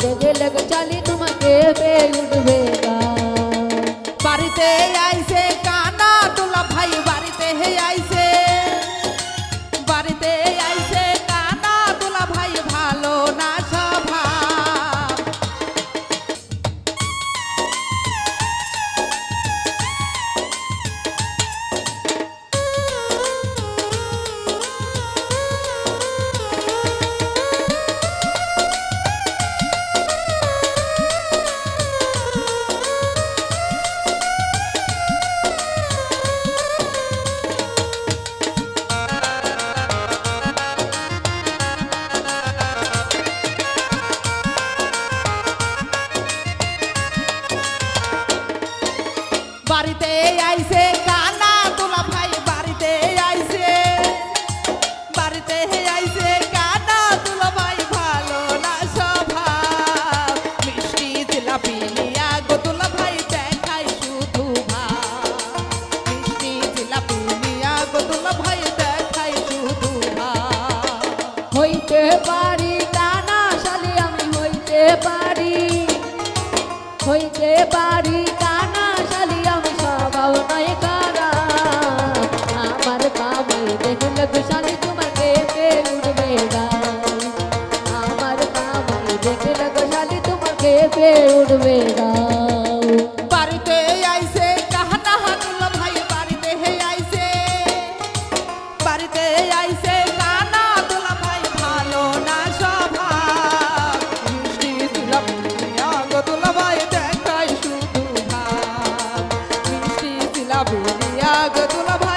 জগে log চালি তোমাকে পেয়ে উঠবে গা হইতে পারি দুনিয়া গদুলা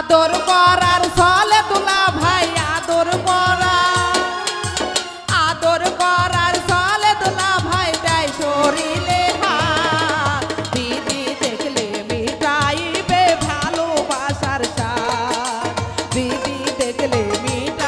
আদর করার ছলে তোলা ভাই, আদর করা। আদর করার ছলে তোলা ভাই, তাই শরীরে দিদি দেখলে মিটাইবে ভালোবাসার সার দিদি দেখলে মিট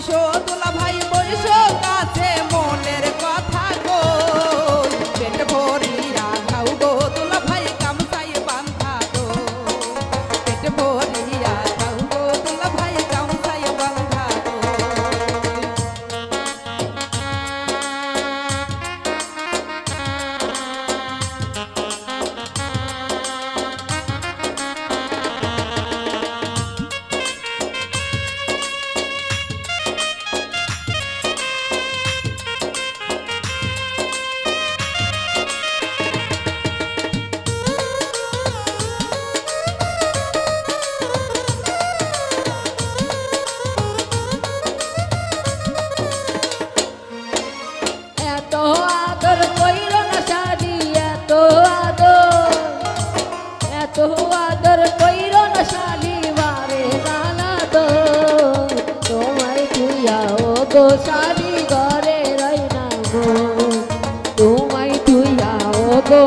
বৈশ তোলা ভাই বৈশ। আদর কইর না শালিবারে জানা তো। তোমায় তুইয়া, ও গো শালি ঘরে রই না গো। তোমায় তুইয়া, ও গো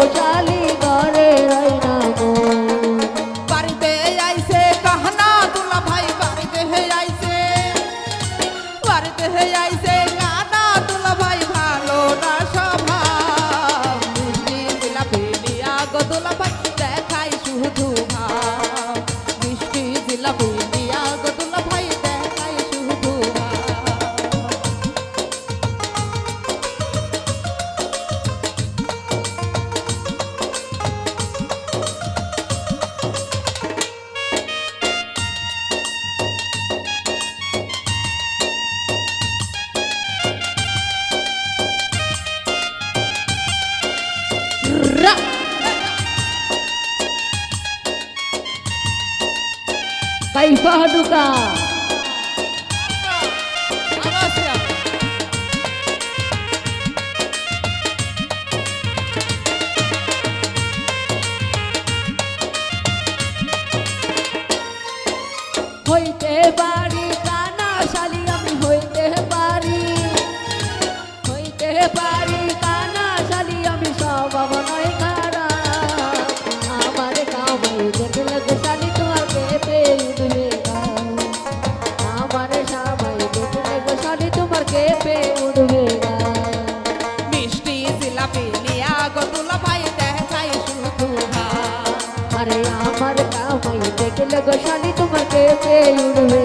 aí, forra do carro. save me.